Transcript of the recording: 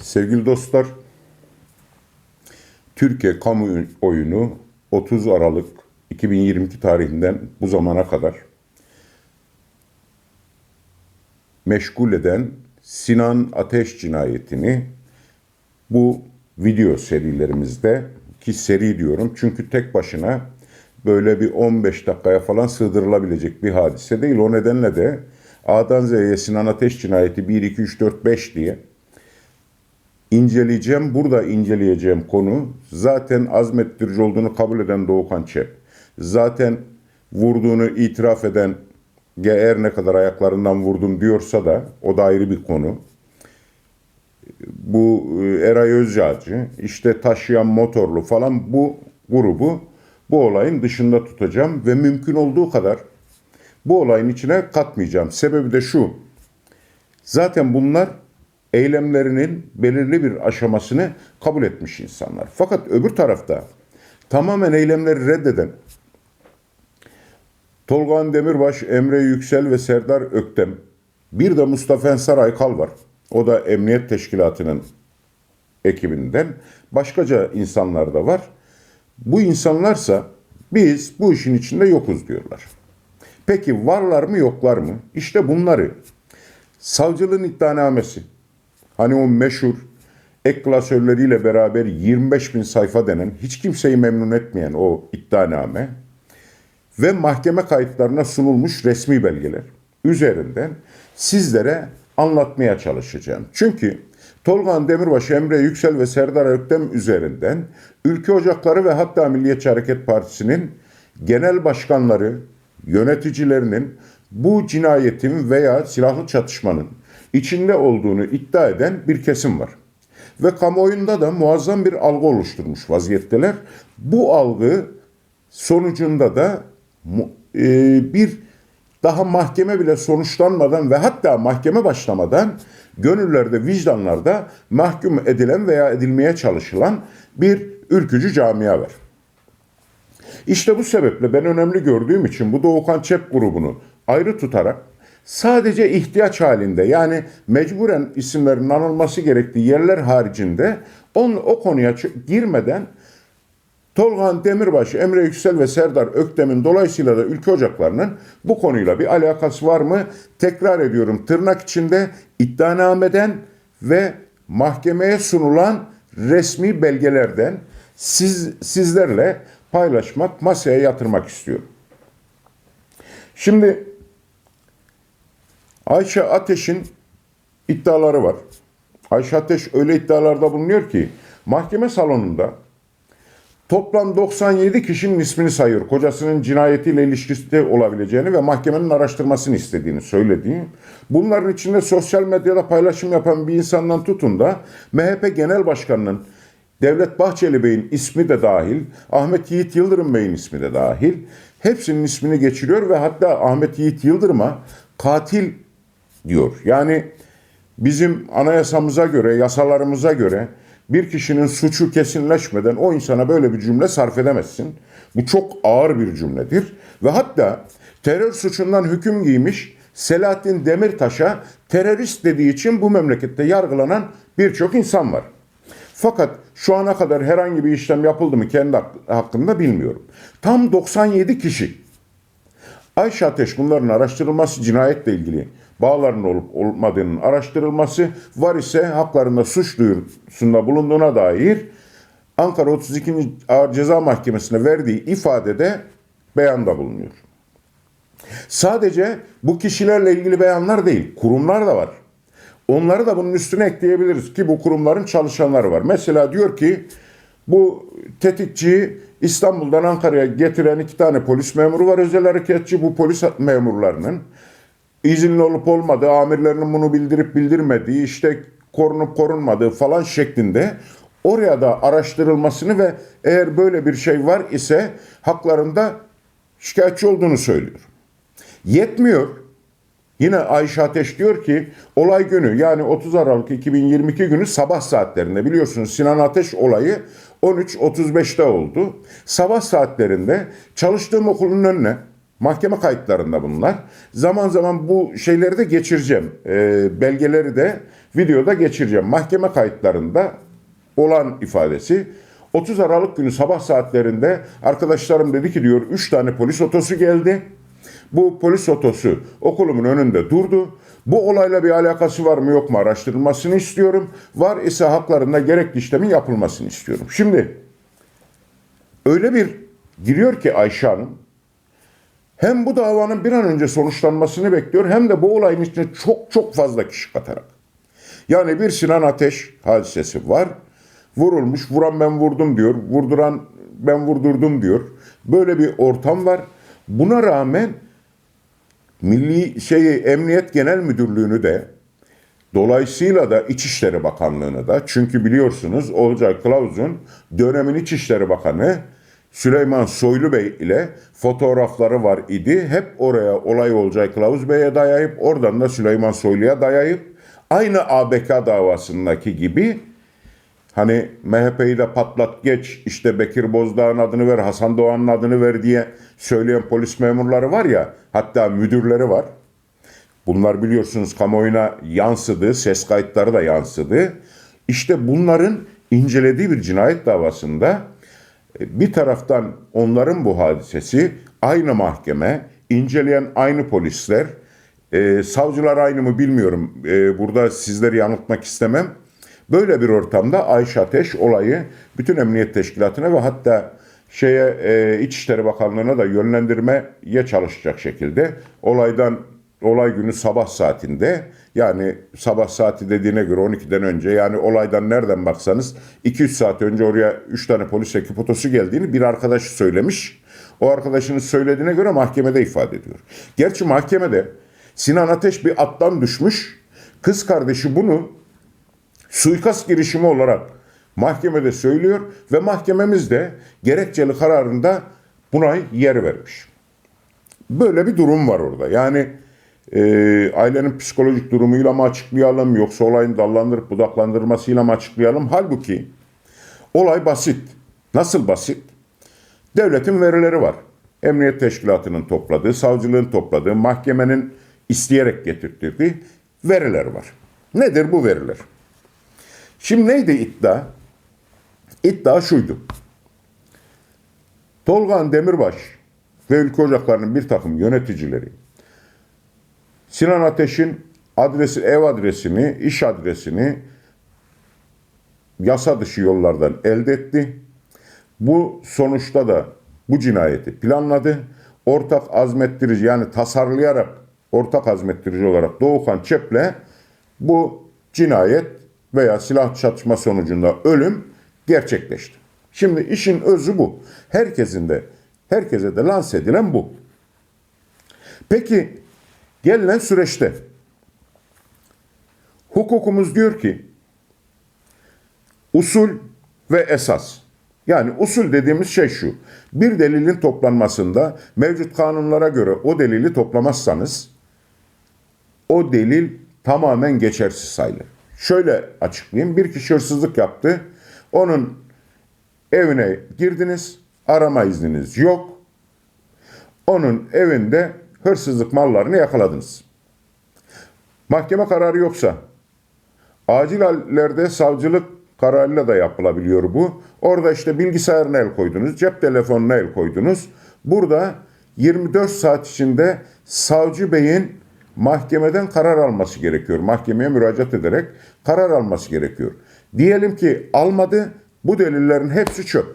Sevgili dostlar, Türkiye kamuoyunu 30 Aralık 2022 tarihinden bu zamana kadar meşgul eden Sinan Ateş cinayetini bu video serilerimizde ki seri diyorum çünkü tek başına böyle bir 15 dakikaya falan sığdırılabilecek bir hadise değil. O nedenle de A'dan Z'ye Sinan Ateş cinayeti 1, 2, 3, 4, 5 diye inceleyeceğim. Burada inceleyeceğim konu zaten azmettirici olduğunu kabul eden Doğukan Çep. Zaten vurduğunu itiraf eden eğer ne kadar ayaklarından vurdum diyorsa da o da ayrı bir konu. Bu e, Eray Özcağcı, işte taşıyan motorlu falan bu grubu bu olayın dışında tutacağım ve mümkün olduğu kadar bu olayın içine katmayacağım. Sebebi de şu. Zaten bunlar eylemlerinin belirli bir aşamasını kabul etmiş insanlar. Fakat öbür tarafta tamamen eylemleri reddeden Tolgan Demirbaş, Emre Yüksel ve Serdar Öktem, bir de Mustafa Ensar Aykal var. O da Emniyet Teşkilatı'nın ekibinden. Başkaca insanlar da var. Bu insanlarsa biz bu işin içinde yokuz diyorlar. Peki varlar mı yoklar mı? İşte bunları savcılığın iddianamesi, hani o meşhur ek klasörleriyle beraber 25 bin sayfa denen, hiç kimseyi memnun etmeyen o iddianame ve mahkeme kayıtlarına sunulmuş resmi belgeler üzerinden sizlere anlatmaya çalışacağım. Çünkü Tolgan Demirbaş, Emre Yüksel ve Serdar Öktem üzerinden Ülke Ocakları ve hatta Milliyetçi Hareket Partisi'nin genel başkanları, yöneticilerinin bu cinayetin veya silahlı çatışmanın içinde olduğunu iddia eden bir kesim var. Ve kamuoyunda da muazzam bir algı oluşturmuş vaziyetteler. Bu algı sonucunda da e, bir daha mahkeme bile sonuçlanmadan ve hatta mahkeme başlamadan gönüllerde, vicdanlarda mahkum edilen veya edilmeye çalışılan bir ürkücü camia var. İşte bu sebeple ben önemli gördüğüm için bu Doğukan Çep grubunu ayrı tutarak sadece ihtiyaç halinde yani mecburen isimlerin anılması gerektiği yerler haricinde on, o konuya girmeden Tolgan Demirbaş, Emre Yüksel ve Serdar Öktem'in dolayısıyla da ülke ocaklarının bu konuyla bir alakası var mı? Tekrar ediyorum tırnak içinde iddianameden ve mahkemeye sunulan resmi belgelerden siz, sizlerle paylaşmak, masaya yatırmak istiyorum. Şimdi Ayşe Ateş'in iddiaları var. Ayşe Ateş öyle iddialarda bulunuyor ki mahkeme salonunda Toplam 97 kişinin ismini sayıyor. Kocasının cinayetiyle ilişkisi olabileceğini ve mahkemenin araştırmasını istediğini söylediği. Bunların içinde sosyal medyada paylaşım yapan bir insandan tutun da MHP Genel Başkanı'nın Devlet Bahçeli Bey'in ismi de dahil, Ahmet Yiğit Yıldırım Bey'in ismi de dahil. Hepsinin ismini geçiriyor ve hatta Ahmet Yiğit Yıldırım'a katil diyor. Yani bizim anayasamıza göre, yasalarımıza göre bir kişinin suçu kesinleşmeden o insana böyle bir cümle sarf edemezsin. Bu çok ağır bir cümledir. Ve hatta terör suçundan hüküm giymiş Selahattin Demirtaş'a terörist dediği için bu memlekette yargılanan birçok insan var. Fakat şu ana kadar herhangi bir işlem yapıldı mı kendi hak- hakkında bilmiyorum. Tam 97 kişi Ayşe Ateş bunların araştırılması cinayetle ilgili bağlarının olup olmadığının araştırılması var ise haklarında suç duyurusunda bulunduğuna dair Ankara 32. Ağır Ceza Mahkemesi'ne verdiği ifadede beyanda bulunuyor. Sadece bu kişilerle ilgili beyanlar değil, kurumlar da var. Onları da bunun üstüne ekleyebiliriz ki bu kurumların çalışanları var. Mesela diyor ki bu tetikçiyi İstanbul'dan Ankara'ya getiren iki tane polis memuru var özel hareketçi. Bu polis memurlarının izinli olup olmadığı, amirlerinin bunu bildirip bildirmediği, işte korunup korunmadığı falan şeklinde oraya da araştırılmasını ve eğer böyle bir şey var ise haklarında şikayetçi olduğunu söylüyor. Yetmiyor. Yine Ayşe Ateş diyor ki olay günü yani 30 Aralık 2022 günü sabah saatlerinde biliyorsunuz Sinan Ateş olayı 13.35'te oldu. Sabah saatlerinde çalıştığım okulun önüne Mahkeme kayıtlarında bunlar. Zaman zaman bu şeyleri de geçireceğim. Ee, belgeleri de videoda geçireceğim. Mahkeme kayıtlarında olan ifadesi. 30 Aralık günü sabah saatlerinde arkadaşlarım dedi ki diyor 3 tane polis otosu geldi. Bu polis otosu okulumun önünde durdu. Bu olayla bir alakası var mı yok mu araştırılmasını istiyorum. Var ise haklarında gerekli işlemin yapılmasını istiyorum. Şimdi öyle bir giriyor ki Ayşe Hanım hem bu davanın bir an önce sonuçlanmasını bekliyor hem de bu olayın içine çok çok fazla kişi katarak. Yani bir Sinan Ateş hadisesi var. Vurulmuş, vuran ben vurdum diyor. Vurduran ben vurdurdum diyor. Böyle bir ortam var. Buna rağmen Milli şey Emniyet Genel Müdürlüğü'nü de dolayısıyla da İçişleri Bakanlığı'nı da çünkü biliyorsunuz Olcay Kılavuz'un dönemin İçişleri Bakanı Süleyman Soylu Bey ile fotoğrafları var idi. Hep oraya olay Olcay Kılavuz Bey'e dayayıp oradan da Süleyman Soylu'ya dayayıp aynı ABK davasındaki gibi Hani MHP'yi de patlat geç işte Bekir Bozdağ'ın adını ver Hasan Doğan'ın adını ver diye söyleyen polis memurları var ya hatta müdürleri var. Bunlar biliyorsunuz kamuoyuna yansıdı, ses kayıtları da yansıdı. İşte bunların incelediği bir cinayet davasında e, bir taraftan onların bu hadisesi aynı mahkeme, inceleyen aynı polisler, e, savcılar aynı mı bilmiyorum. E, burada sizleri yanıltmak istemem. Böyle bir ortamda Ayşe Ateş olayı bütün emniyet teşkilatına ve hatta şeye e, İçişleri Bakanlığı'na da yönlendirmeye çalışacak şekilde olaydan olay günü sabah saatinde yani sabah saati dediğine göre 12'den önce yani olaydan nereden baksanız 2-3 saat önce oraya 3 tane polis ekip otosu geldiğini bir arkadaş söylemiş. O arkadaşının söylediğine göre mahkemede ifade ediyor. Gerçi mahkemede Sinan Ateş bir attan düşmüş. Kız kardeşi bunu suikast girişimi olarak mahkemede söylüyor ve mahkememiz de gerekçeli kararında buna yer vermiş. Böyle bir durum var orada. Yani e, ailenin psikolojik durumuyla mı açıklayalım yoksa olayın dallandırıp budaklandırmasıyla mı açıklayalım? Halbuki olay basit. Nasıl basit? Devletin verileri var. Emniyet teşkilatının topladığı, savcılığın topladığı, mahkemenin isteyerek getirttirdiği veriler var. Nedir bu veriler? Şimdi neydi iddia? İddia şuydu. Tolgan Demirbaş ve ülke ocaklarının bir takım yöneticileri Sinan Ateş'in adresi, ev adresini, iş adresini yasa dışı yollardan elde etti. Bu sonuçta da bu cinayeti planladı. Ortak azmettirici yani tasarlayarak ortak azmettirici olarak Doğukan Çep'le bu cinayet veya silah çatışma sonucunda ölüm gerçekleşti. Şimdi işin özü bu. Herkesin de herkese de lanse edilen bu. Peki gelinen süreçte hukukumuz diyor ki usul ve esas. Yani usul dediğimiz şey şu. Bir delilin toplanmasında mevcut kanunlara göre o delili toplamazsanız o delil tamamen geçersiz sayılır. Şöyle açıklayayım. Bir kişi hırsızlık yaptı. Onun evine girdiniz. Arama izniniz yok. Onun evinde hırsızlık mallarını yakaladınız. Mahkeme kararı yoksa acil hallerde savcılık kararıyla da yapılabiliyor bu. Orada işte bilgisayarına el koydunuz, cep telefonuna el koydunuz. Burada 24 saat içinde savcı beyin mahkemeden karar alması gerekiyor. Mahkemeye müracaat ederek karar alması gerekiyor. Diyelim ki almadı, bu delillerin hepsi çöp.